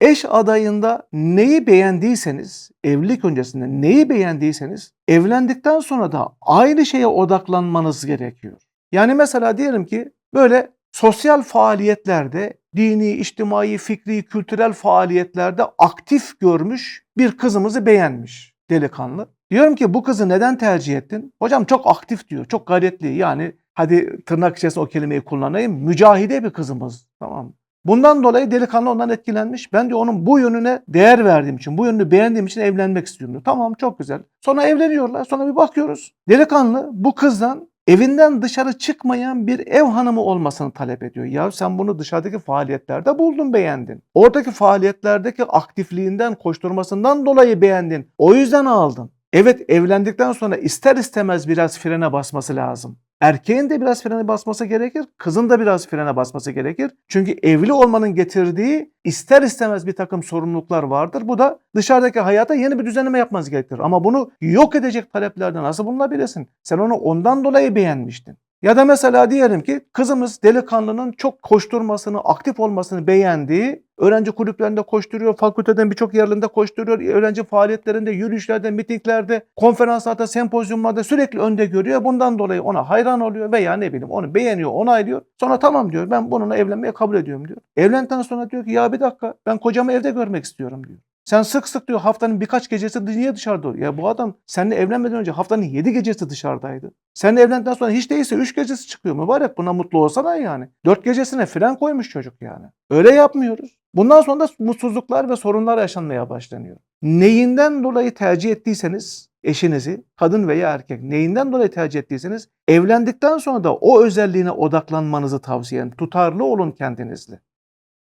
Eş adayında neyi beğendiyseniz, evlilik öncesinde neyi beğendiyseniz, evlendikten sonra da aynı şeye odaklanmanız gerekiyor. Yani mesela diyelim ki böyle sosyal faaliyetlerde, dini, içtimai, fikri, kültürel faaliyetlerde aktif görmüş bir kızımızı beğenmiş delikanlı. Diyorum ki bu kızı neden tercih ettin? Hocam çok aktif diyor, çok gayretli. Yani hadi tırnak içerisinde o kelimeyi kullanayım. Mücahide bir kızımız. Tamam? Bundan dolayı delikanlı ondan etkilenmiş. Ben de onun bu yönüne değer verdiğim için, bu yönünü beğendiğim için evlenmek istiyorum diyor. Tamam çok güzel. Sonra evleniyorlar. Sonra bir bakıyoruz. Delikanlı bu kızdan evinden dışarı çıkmayan bir ev hanımı olmasını talep ediyor. Ya sen bunu dışarıdaki faaliyetlerde buldun beğendin. Oradaki faaliyetlerdeki aktifliğinden, koşturmasından dolayı beğendin. O yüzden aldın. Evet evlendikten sonra ister istemez biraz frene basması lazım. Erkeğin de biraz frene basması gerekir, kızın da biraz frene basması gerekir. Çünkü evli olmanın getirdiği ister istemez bir takım sorumluluklar vardır. Bu da dışarıdaki hayata yeni bir düzenleme yapmanız gerekir. Ama bunu yok edecek taleplerde nasıl bulunabilirsin? Sen onu ondan dolayı beğenmiştin. Ya da mesela diyelim ki kızımız delikanlının çok koşturmasını, aktif olmasını beğendiği, öğrenci kulüplerinde koşturuyor, fakülteden birçok yerlerinde koşturuyor, öğrenci faaliyetlerinde, yürüyüşlerde, mitinglerde, konferanslarda, sempozyumlarda sürekli önde görüyor. Bundan dolayı ona hayran oluyor veya ne bileyim onu beğeniyor, onaylıyor. Sonra tamam diyor ben bununla evlenmeye kabul ediyorum diyor. Evlendikten sonra diyor ki ya bir dakika ben kocamı evde görmek istiyorum diyor. Sen sık sık diyor haftanın birkaç gecesi niye dışarıda oluyor? Ya bu adam seninle evlenmeden önce haftanın yedi gecesi dışarıdaydı. Seninle evlendikten sonra hiç değilse üç gecesi çıkıyor mübarek. Buna mutlu olsana yani. Dört gecesine fren koymuş çocuk yani. Öyle yapmıyoruz. Bundan sonra da mutsuzluklar ve sorunlar yaşanmaya başlanıyor. Neyinden dolayı tercih ettiyseniz eşinizi, kadın veya erkek neyinden dolayı tercih ettiyseniz evlendikten sonra da o özelliğine odaklanmanızı tavsiye ederim. Tutarlı olun kendinizle.